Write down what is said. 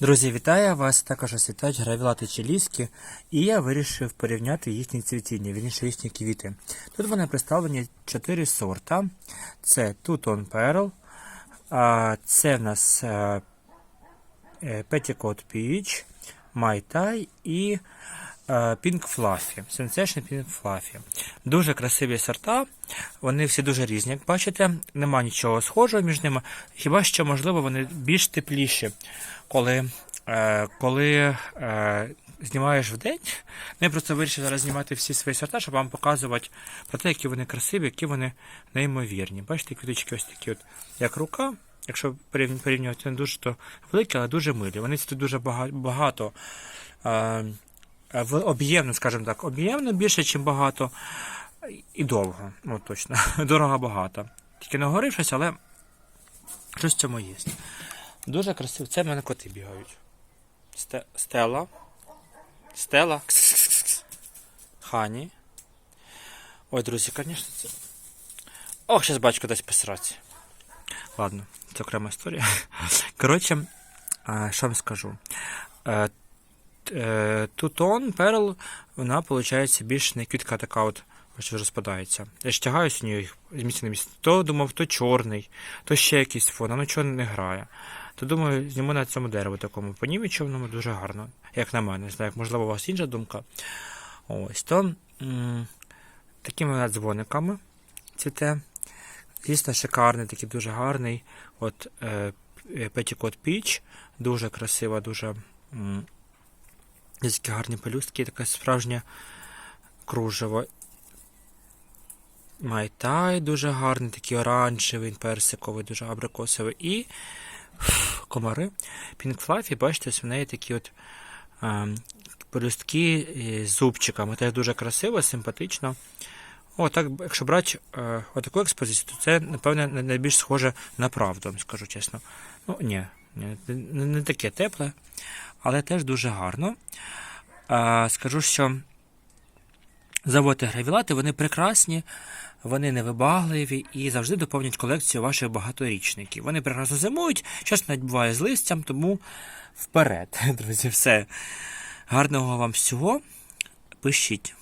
Друзі, вітаю вас! Також освітають гравілати чилійські, і я вирішив порівняти їхні цвітіння, вірніше їхні квіти. Тут вони представлені 4 сорта. Це Тутон Pearl, це в нас е, е, Petticoat Peach, Tai і Pink Fluffy. Sensation Pink Fluffy. Дуже красиві сорта. Вони всі дуже різні, як бачите. Нема нічого схожого між ними. Хіба що, можливо, вони більш тепліші, коли, е, коли е, знімаєш в день. Я просто вирішив зараз знімати всі свої сорта, щоб вам показувати про те, які вони красиві, які вони неймовірні. Бачите, квіточки ось такі, от, як рука. Якщо порівню- порівнювати, не дуже великі, але дуже милі. Вони тут дуже бага- багато. Е, в об'ємно, скажімо так, об'ємно більше, ніж багато. І довго, ну точно. Дорого багато. Тільки не щось, але щось в цьому є. Дуже красиво. Це в мене коти бігають. Сте- Стела. Стела. Кс-кс-кс-кс. Хані. Ой, друзі, звісно, це. Ох, зараз батько дасть посрати. Ладно, це окрема історія. Коротше, що вам скажу. Е, е, Тутон, перл, вона, виходить, більш не квітка така от, що розпадається. Я ж тягаю з нею їх з місця на місце. То думав, то чорний, то ще якийсь фон, а ну не грає. То думаю, зніму на цьому дереву такому понівеченому дуже гарно, як на мене. Не можливо, у вас інша думка. Ось то м- такими дзвониками цвіте. Звісно, шикарний, такий дуже гарний. От е, Petticoat Peach, дуже красива, дуже. м, Такі гарні пелюстки, таке справжнє кружево. Майтай дуже гарний, такий оранжевий, персиковий, дуже абрикосовий. І фу, комари. Fluffy, бачите, в неї такі от е, пелюстки е, з зубчиками. Теж дуже красиво, симпатично. О, так, якщо брати е, отаку експозицію, то це, напевне, найбільш схоже на правду, скажу чесно. Ну, ні не, не таке тепле, але теж дуже гарно. Скажу, що заводи гравілати, вони прекрасні, вони невибагливі і завжди доповнюють колекцію ваших багаторічників. Вони прекрасно зимують, щось навіть буває з листям, тому вперед, друзі, все. Гарного вам всього. Пишіть